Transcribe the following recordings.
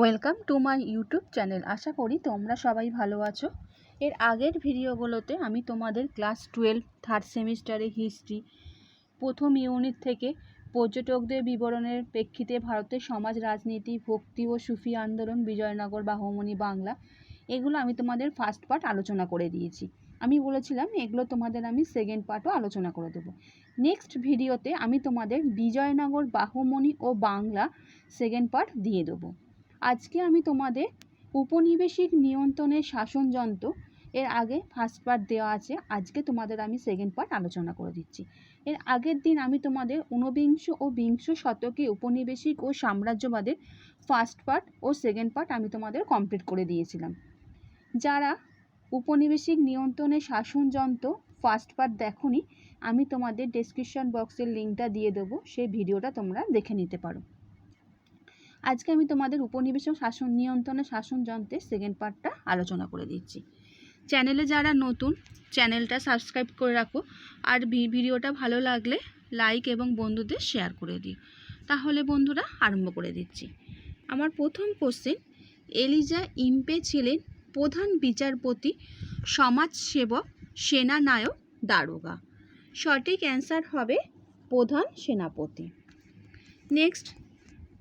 Welcome to my YouTube channel আশা করি তোমরা সবাই ভালো আছো। এর আগের ভিডিওগুলোতে আমি তোমাদের ক্লাস টুয়েলভ থার্ড সেমিস্টারে হিস্ট্রি প্রথম ইউনিট থেকে পর্যটকদের বিবরণের প্রেক্ষিতে ভারতের সমাজ, রাজনীতি, ভক্তি ও সুফি আন্দোলন, বিজয়নগর বাহমনি বাংলা, এগুলো আমি তোমাদের ফার্স্ট পার্ট আলোচনা করে দিয়েছি। আমি বলেছিলাম এগুলো তোমাদের আমি সেকেন্ড পার্টও আলোচনা করে দেবো। নেক্সট ভিডিওতে আমি তোমাদের বিজয়নগর বাহমনি ও বাংলা সেকেন্ড পার্ট দিয়ে দেবো। আজকে আমি তোমাদের উপনিবেশিক নিয়ন্ত্রণের শাসনযন্ত্র এর আগে ফার্স্ট পার্ট দেওয়া আছে। আজকে তোমাদের আমি সেকেন্ড পার্ট আলোচনা করে দিচ্ছি। এর আগের দিন আমি তোমাদের ঊনবিংশ ও বিংশ শতকে উপনিবেশিক ও সাম্রাজ্যবাদের ফার্স্ট পার্ট ও সেকেন্ড পার্ট আমি তোমাদের কমপ্লিট করে দিয়েছিলাম। যারা উপনিবেশিক নিয়ন্ত্রণের শাসনযন্ত্র ফার্স্ট পার্ট দেখোনি, আমি তোমাদের ডেসক্রিপশন বক্সের লিঙ্কটা দিয়ে দেবো, সেই ভিডিওটা তোমরা দেখে নিতে পারো। আজকে আমি তোমাদের উপনিবেশক শাসন নিয়ন্ত্রণের শাসনযন্ত্রের সেকেন্ড পার্টটা আলোচনা করে দিচ্ছি। চ্যানেলে যারা নতুন চ্যানেলটা সাবস্ক্রাইব করে রাখো। আর ভিডিওটা ভালো লাগলে লাইক এবং বন্ধুদের শেয়ার করে দিও। তাহলে বন্ধুরা আরম্ভ করে দিচ্ছি। আমার প্রথম কোশ্চেন এলিজা ইম্পে ছিলেন প্রধান বিচারপতি, সমাজসেবক, সেনানায়ক, দারোগা। সঠিক অ্যান্সার হবে প্রধান সেনাপতি। নেক্সট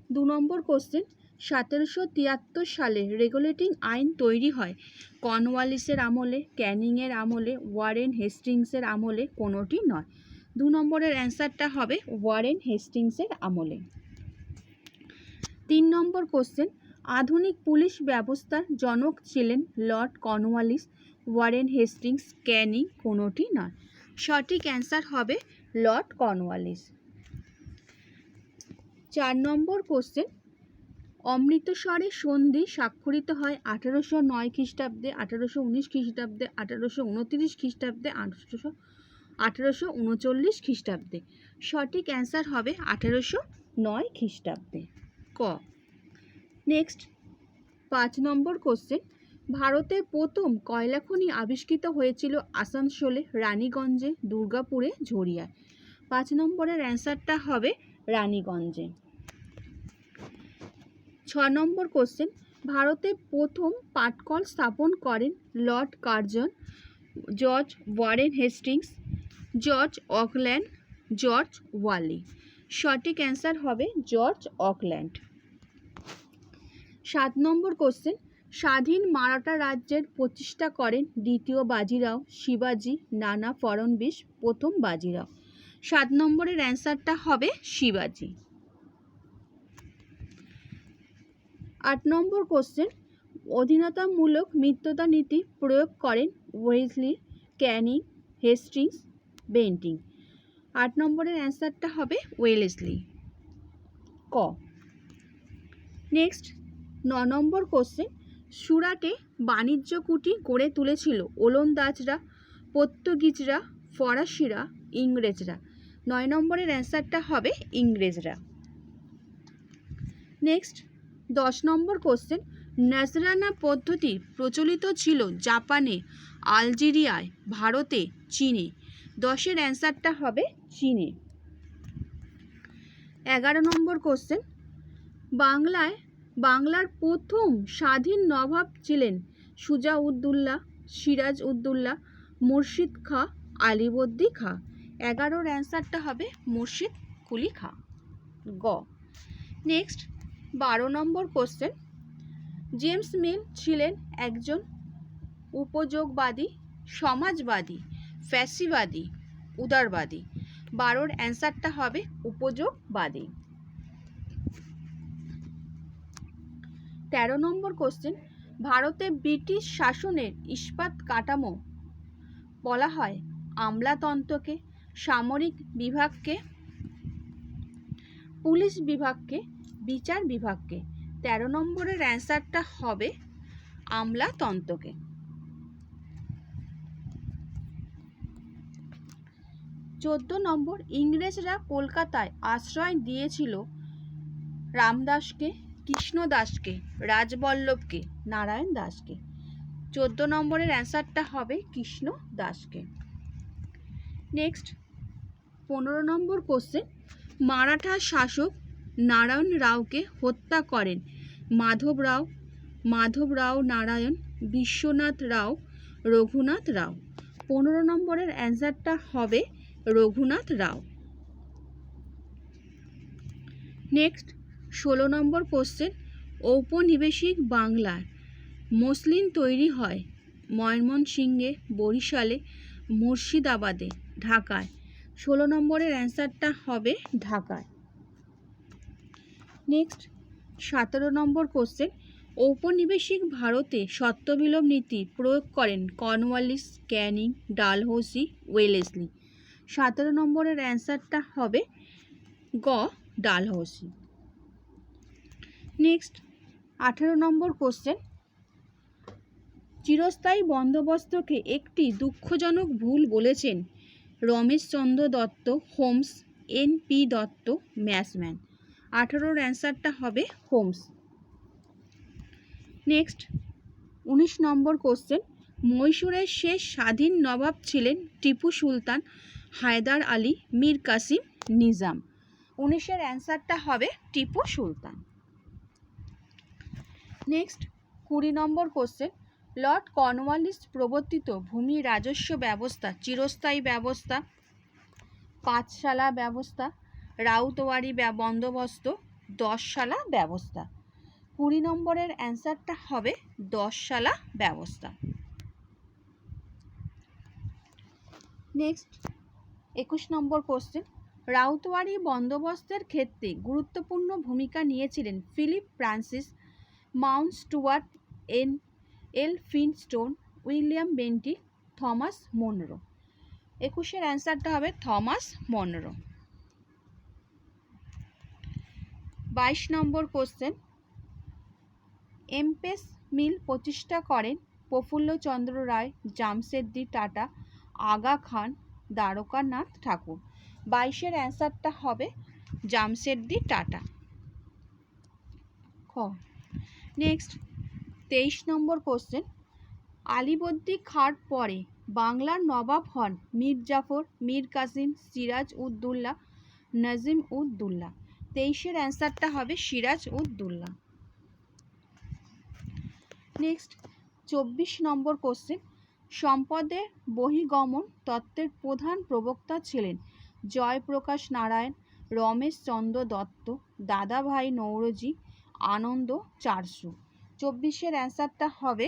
দু নম্বর কোশ্চেন সতেরোশো তিয়াত্তর সালে রেগুলেটিং আইন তৈরি হয়। কর্নওয়ালিসের আমলে ক্যানিংয়ের আমলে ওয়ারেন হেস্টিংসের আমলে কোনোটি নয়। দু নম্বরের অ্যান্সারটা হবে ওয়ারেন হেস্টিংসের আমলে। তিন নম্বর কোশ্চেন আধুনিক পুলিশ ব্যবস্থার জনক ছিলেন Lord Cornwallis Warren Hastings Canning কোনোটি নয়। সঠিক অ্যান্সার হবে লর্ড কর্নওয়ালিস চার নম্বর কোশ্চেন অমৃতসরে সন্ধি স্বাক্ষরিত হয় আঠারোশো নয় খ্রিস্টাব্দে, আঠারোশো উনিশ খ্রিস্টাব্দে, আঠারোশো উনতিরিশ খ্রিস্টাব্দে, আঠারোশো আঠারোশো উনচল্লিশ খ্রিস্টাব্দে। সঠিক অ্যান্সার হবে আঠারোশো নয় খ্রিস্টাব্দে। ক। নেক্সট পাঁচ নম্বর কোশ্চেন ভারতের প্রথম কয়লা খনি আবিষ্কৃত হয়েছিল আসানসোলে, রানীগঞ্জে, দুর্গাপুরে, ঝরিয়ায়? পাঁচ নম্বরের অ্যান্সারটা হবে রানীগঞ্জে। ছ নম্বর কোশ্চেন ভারতে প্রথম পাটকল স্থাপন করেন Lord Curzon, George Warren Hastings, George Auckland, George Wally সঠিক অ্যান্সার হবে জর্জ অকল্যান্ড। সাত নম্বর কোশ্চেন স্বাধীন মারাঠা রাজ্যের প্রতিষ্ঠা করেন দ্বিতীয় বাজিরাও শিবাজি নানা ফড়নবিশ প্রথম বাজিরাও। সাত নম্বরের অ্যান্সারটা হবে শিবাজি। আট নম্বর কোশ্চেন অধীনতামূলক মিত্রতা নীতি প্রয়োগ করেন ওয়েসলি ক্যানিং হেস্টিংস বেন্টিং আট নম্বরের অ্যান্সারটা হবে ওয়েলেসলি ক। নেক্সট ন নম্বর কোশ্চেন সুরাটে বাণিজ্য কুটি গড়ে তুলেছিল ওলন্দাজরা, পর্তুগিজরা, ফরাসিরা, ইংরেজরা। নয় নম্বরের অ্যান্সারটা হবে ইংরেজরা। নেক্সট দশ নম্বর কোশ্চেন নাজরানা পদ্ধতি প্রচলিত ছিল জাপানে, আলজেরিয়ায়, ভারতে, চীনে। দশের অ্যান্সারটা হবে চীনে। এগারো নম্বর কোশ্চেন বাংলায় বাংলার প্রথম স্বাধীন নবাব ছিলেন সুজা উদ্দৌলা সিরাজ উদ্দৌলা মুর্শিদ খা আলিবর্দি খা। এগারোর অ্যান্সারটা হবে মুর্শিদ কুলি খা। গ। নেক্সট বারো নম্বর কোশ্চেন জেমস মিল ছিলেন একজন উপযোগবাদী, সমাজবাদী, ফ্যাসিবাদী, উদারবাদী। বারোর অ্যান্সারটা হবে উপযোগবাদী। তেরো নম্বর কোশ্চেন ভারতে ব্রিটিশ শাসনের ইস্পাত কাঠামো বলা হয় আমলাতন্ত্রকে, সামরিক বিভাগকে, পুলিশ বিভাগকে বিচার বিভাগকে। তেরো নম্বরের অ্যান্সারটা হবে আমলাতন্ত্রকে চোদ্দ নম্বর, ইংরেজরা কলকাতায় আশ্রয় দিয়েছিল রামদাসকে, কৃষ্ণদাসকে, রাজবল্লভকে, নারায়ণ দাসকে। চোদ্দ নম্বরের অ্যান্সারটা হবে কৃষ্ণ দাসকে নেক্সট, পনেরো নম্বর কোশ্চেন, মারাঠা শাসক নারায়ণ রাওকে হত্যা করেন। মাধব রাও মাধব রাও নারায়ণ, বিশ্বনাথ রাও, রঘুনাথ রাও। পনেরো নম্বরের অ্যান্সারটা হবে রঘুনাথ রাও। নেক্সট, ষোলো নম্বর কোশ্চেন, ঔপনিবেশিক বাংলার মসলিন তৈরি হয় ময়মনসিংহে, বরিশালে, মুর্শিদাবাদে, ঢাকায়। ষোলো নম্বরের অ্যান্সারটা হবে ঢাকায়। নেক্সট সতেরো নম্বর কোশ্চেন ঔপনিবেশিক ভারতে সত্যবিলোপ নীতি প্রয়োগ করেন কর্নওয়ালিস, ক্যানিং, ডালহৌসি, ওয়েলেসলি। সতেরো নম্বরের অ্যান্সারটা হবে গ, ডালহৌসি। নেক্সট আঠেরো নম্বর কোশ্চেন চিরস্থায়ী বন্দোবস্তকে একটি দুঃখজনক ভুল বলেছেন Rameshchandra Dutt, Holmes N P Dutt Marshman আঠারোর অ্যান্সারটা হবে হোমস। নেক্সট, উনিশ নম্বর কোশ্চেন। মহীশূরের শেষ স্বাধীন নবাব ছিলেন টিপু সুলতান, হায়দার আলী, মীর কাসিম, নিজাম। উনিশের অ্যান্সারটা হবে টিপু সুলতান। নেক্সট, কুড়ি নম্বর কোশ্চেন। লর্ড কর্নওয়ালিস প্রবর্তিত ভূমি রাজস্ব ব্যবস্থা, চিরস্থায়ী ব্যবস্থা পাঁচশালা ব্যবস্থা রাউতওয়ারি ব্যা- বন্দোবস্ত, দশশালা ব্যবস্থা। কুড়ি নম্বরের অ্যান্সারটা হবে দশশালা ব্যবস্থা। নেক্সট, একুশ নম্বর কোশ্চেন। রাউতওয়ারি বন্দোবস্তের ক্ষেত্রে গুরুত্বপূর্ণ ভূমিকা নিয়েছিলেন Philip Francis Mountstuart Elphinstone, William Bentinck, Thomas Munro. একুশের অ্যান্সারটা হবে থমাস মনরো। বাইশ নম্বর কোশ্চেন এমপেস মিল প্রতিষ্ঠা করেন প্রফুল্লচন্দ্র রায় জামশেদ্দি টাটা, আগা খান, দ্বারকানাথ ঠাকুর। বাইশের অ্যান্সারটা হবে জামশেদ্দি টাটা। খ। নেক্সট তেইশ নম্বর কোশ্চেন আলিবর্দি খাঁর পরে বাংলার নবাব হন মীর জাফর, মীর কাসিম, সিরাজ উদ্দৌলা নাজিম উদ্দৌলা তেইশের অ্যান্সারটা হবে সিরাজ উদ্দৌলা। নেক্সট চব্বিশ নম্বর কোশ্চেন সম্পদের বহিগমন তত্ত্বের প্রধান প্রবক্তা ছিলেন জয়প্রকাশ নারায়ণ, রমেশ চন্দ্র দত্ত, দাদাভাই নৌরজি, আনন্দ চারশো। চব্বিশের অ্যান্সারটা হবে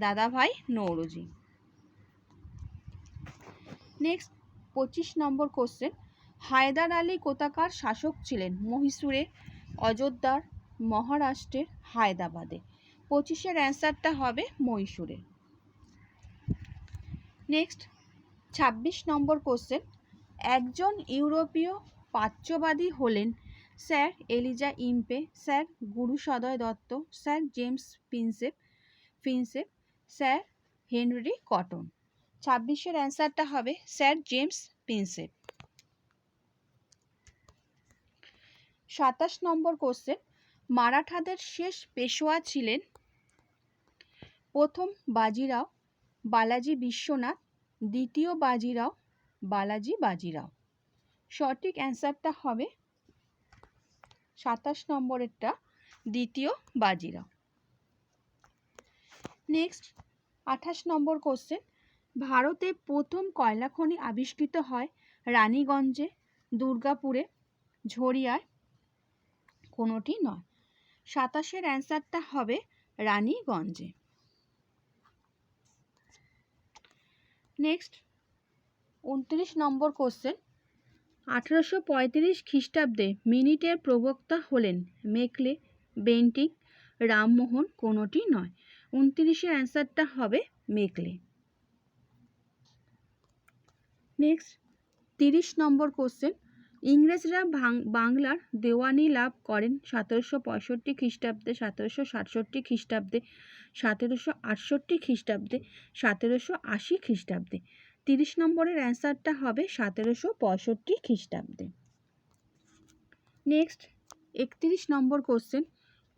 দাদাভাই নৌরজি। নেক্সট পঁচিশ নম্বর কোশ্চেন হায়দার আলী কোথাকার শাসক ছিলেন? মহীশূরে অযোধ্যার মহারাষ্ট্রের হায়দ্রাবাদে। পঁচিশের অ্যান্সারটা হবে মহীশূরে। নেক্সট, ছাব্বিশ নম্বর কোশ্চেন একজন ইউরোপীয় প্রাচ্যবাদী হলেন sir Eliza Impey, sir Gurusaday Dutt, sir James Prinsep Prinsep, sir Henry Cotton. ছাব্বিশের অ্যান্সারটা হবে স্যার জেমস প্রিন্সেপ সাতাশ নম্বর কোশ্চেন মারাঠাদের শেষ পেশোয়া ছিলেন প্রথম বাজিরাও বালাজি বিশ্বনাথ, দ্বিতীয় বাজিরাও বালাজি বাজিরাও। সঠিক অ্যান্সারটা হবে সাতাশ নম্বরেরটা, দ্বিতীয় বাজিরাও। নেক্সট আঠাশ নম্বর কোশ্চেন ভারতে প্রথম কয়লা খনি আবিষ্কৃত হয় রানীগঞ্জে, দুর্গাপুরে, ঝরিয়ায় কোনোটি নয়। সাতাশের অ্যান্সারটা হবে রানীগঞ্জে। নেক্সট, উনত্রিশ নম্বর কোশ্চেন। আঠেরোশো পঁয়ত্রিশ খ্রিস্টাব্দে মিনিটের প্রবক্তা হলেন মেকলে, বেন্টিং, রামমোহন কোনোটি নয়। উনত্রিশের অ্যান্সারটা হবে মেকলে। নেক্সট, তিরিশ নম্বর কোশ্চেন। ইংরেজরা বাংলার দেওয়ানি লাভ করেন সতেরোশো পঁয়ষট্টি খ্রিস্টাব্দে, সতেরোশো সাতষট্টি খ্রিস্টাব্দে, সতেরোশো আটষট্টি খ্রিস্টাব্দে, সতেরোশো আশি খ্রিস্টাব্দে। তিরিশ নম্বরের অ্যান্সারটা হবে সতেরোশো পঁয়ষট্টি খ্রিস্টাব্দে। নেক্সট, একত্রিশ নম্বর কোশ্চেন।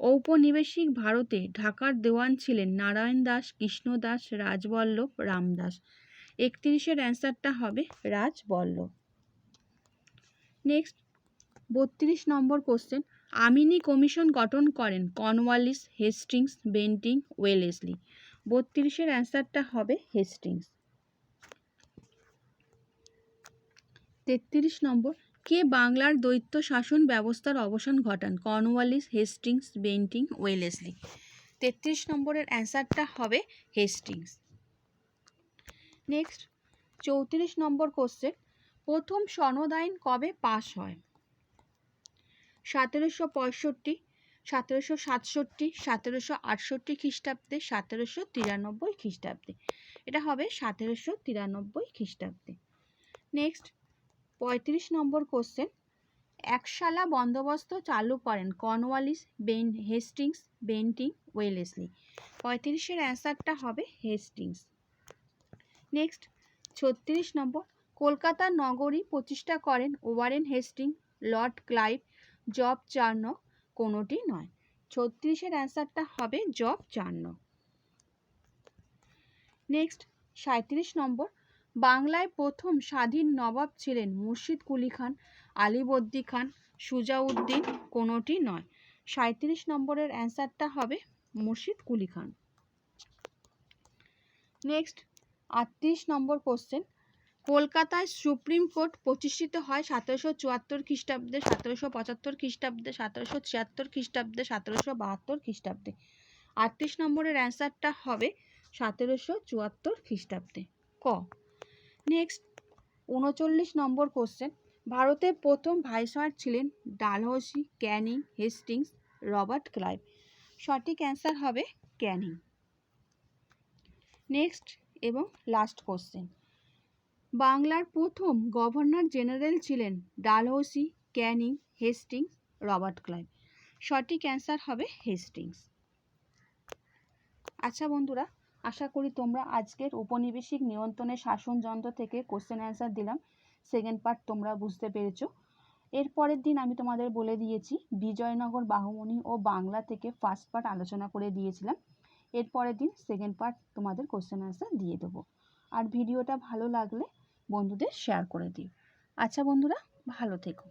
ঔপনিবেশিক ভারতে ঢাকার দেওয়ান ছিলেন নারায়ণ দাস, কৃষ্ণ দাস, রাজবল্লভ রামদাস একত্রিশের অ্যান্সারটা হবে রাজবল্লভ। নেক্সট বত্রিশ নম্বর কোশ্চেন আমিনি কমিশন গঠন করেন কর্নওয়ালিস, হেস্টিংস, বেন্টিং, ওয়েলেসলি। বত্রিশের অ্যান্সারটা হবে হেস্টিংস। তেত্রিশ নম্বর, কে বাংলার দৈত্য শাসন ব্যবস্থার অবসান ঘটান? Cornwallis, Hastings, Bentinck, Wellesley. তেত্রিশ নম্বরের অ্যান্সারটা হবে হেস্টিংস। নেক্সট চৌত্রিশ নম্বর কোশ্চেন প্রথম সনদ আইন কবে পাশ হয়? সতেরোশো পঁয়ষট্টি, সতেরোশো সাতষট্টি, সতেরোশো আটষট্টি খ্রিস্টাব্দে, সতেরোশো তিরানব্বই খ্রিস্টাব্দে। এটা হবে সতেরোশো তিরানব্বই খ্রিস্টাব্দে। নেক্সট পঁয়ত্রিশ নম্বর কোশ্চেন একশালা বন্দোবস্ত চালু করেন Cornwallis, Ben Hastings, Bentinck, Wellesley. পঁয়ত্রিশের অ্যান্সারটা হবে হেস্টিংস। নেক্সট ছত্রিশ নম্বর কলকাতা নগরী প্রতিষ্ঠা করেন Warren Hastings, Lord Clive, Job Charnock, কোনোটি নয়। ছত্রিশের অ্যান্সারটা হবে জব চার্নক। নেক্সট সাঁত্রিশ নম্বর। বাংলায় প্রথম স্বাধীন নবাব ছিলেন মুর্শিদ কুলি খান আলিবর্দি খান, সুজাউদ্দিন, কোনোটি নয়। সাঁত্রিশ নম্বরের অ্যান্সারটা হবে মুর্শিদ কুলি খান। নেক্সট, আটত্রিশ নম্বর কোশ্চেন। কলকাতায় সুপ্রিম কোর্ট প্রতিষ্ঠিত হয় সতেরোশো চুয়াত্তর খ্রিস্টাব্দে, সতেরোশো পঁচাত্তর খ্রিস্টাব্দে, সতেরোশো ছিয়াত্তর খ্রিস্টাব্দে, সতেরোশো বাহাত্তর খ্রিস্টাব্দে। আটত্রিশ নম্বরের অ্যান্সারটা হবে সতেরোশো চুয়াত্তর খ্রিস্টাব্দে। ক। নেক্সট, উনচল্লিশ নম্বর কোশ্চেন। ভারতের প্রথম ভাইসরয় ছিলেন Dalhousie, Canning, Hastings, Robert Clive. সঠিক অ্যান্সার হবে ক্যানিং। নেক্সট এবং লাস্ট কোশ্চেন। বাংলার প্রথম গভর্নর জেনারেল ছিলেন Dalhousie, Canning, Hastings, Robert Clive সঠিক অ্যান্সার হবে হেস্টিংস। আচ্ছা বন্ধুরা, আশা করি তোমরা আজকের উপনিবেশিক নিয়ন্ত্রণের শাসনযন্ত্র থেকে কোশ্চেন অ্যান্সার দিলাম। সেকেন্ড পার্ট তোমরা বুঝতে পেরেছ। এর পরের দিন আমি তোমাদের বলে দিয়েছি, বিজয়নগর বাহুমণি ও বাংলা থেকে ফার্স্ট পার্ট আলোচনা করে দিয়েছিলাম। এর পরের দিন সেকেন্ড পার্ট তোমাদের কোশ্চেন অ্যান্সার দিয়ে দেবো। আর ভিডিওটা ভালো লাগলে বন্ধুদের শেয়ার করে দিও। আচ্ছা বন্ধুরা ভালো থেকো।